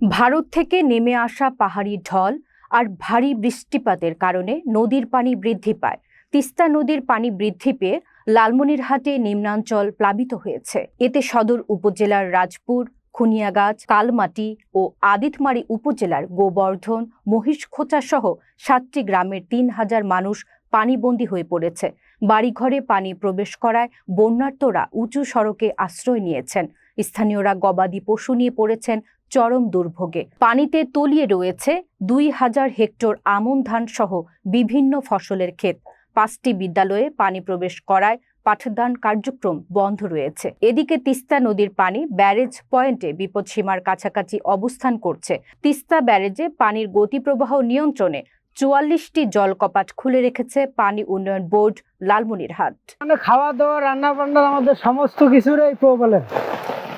ভারত থেকে নেমে আসা পাহাড়ি ঢল আর ভারী বৃষ্টিপাতের কারণে নদীর পানি বৃদ্ধি পায়। তিস্তা নদীর পানি বৃদ্ধি পেয়ে লালমনিরহাটে নিম্নাঞ্চল প্লাবিত হয়েছে। এতে সদর উপজেলার রাজপুর, খুনিয়াগাছ, কালমাটি ও আদিতমারি উপজেলার গোবর্ধন মহিষখোচা সহ সাতটি গ্রামের তিন হাজার মানুষ পানিবন্দী হয়ে পড়েছে। বাড়িঘরে পানি প্রবেশ করায় বন্যার্তরা উঁচু সড়কে আশ্রয় নিয়েছেন। স্থানীয়রা গবাদি পশু নিয়ে পড়েছেন চরম দুর্ভোগে। পানিতে তলিয়ে রয়েছে দুই হাজার হেক্টর আমন ধান সহ বিভিন্ন ফসলের ক্ষেত। পাঁচটি বিদ্যালয়ে পানি প্রবেশ করায় পাঠদান কার্যক্রম বন্ধ রয়েছে। এদিকে তিস্তা নদীর পানি ব্যারেজ পয়েন্টে বিপদসীমার কাছাকাছি অবস্থান করছে। তিস্তা ব্যারেজে পানির গতিপ্রবাহ নিয়ন্ত্রণে চুয়াল্লিশটি জলকপাট খুলে রেখেছে পানি উন্নয়ন বোর্ড লালমনিরহাট। মানে খাওয়া দাওয়া রান্না বান্নার আমাদের সমস্ত কিছুরই প্রবলেম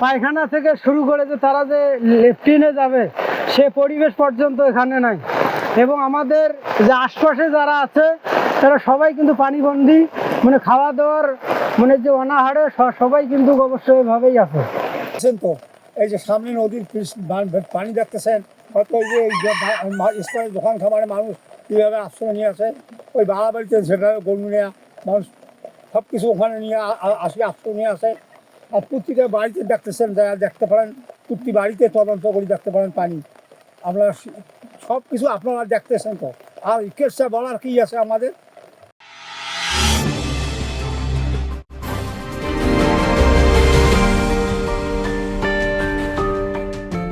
পায়খানা থেকে শুরু করে যে তারা যে লেফটিনে যাবে, সে পরিবেশ পর্যন্ত এখানে নাই। এবং আমাদের যে আশপাশে যারা আছে, তারা সবাই কিন্তু পানিবন্দি মানে খাওয়া দাওয়ার মানে যে অনাহারে সবাই কিন্তু অবশ্যই এভাবেই আছে তো, এই যে সামনে নদীর পানি দেখতেছেন, হয়তো এই যে স্কুলের দোকান খাবারের মানুষ কীভাবে আশ্রয় নিয়ে আসে, ওই ভাড়া বাড়িতে সেভাবে গরু নেওয়া মানুষ সব কিছু ওখানে নিয়ে আসে, আশ্রয় নিয়ে আসে। আর প্রত্যেকের বাড়িতে দেখতেছেন যারা দেখতে পারেন, প্রতি বাড়িতে তদন্ত করে দেখতে পারেন পানি। আপনারা সব কিছু আপনারা দেখতেছেন তো। আর কেসটা বলার কি আছে আমাদের?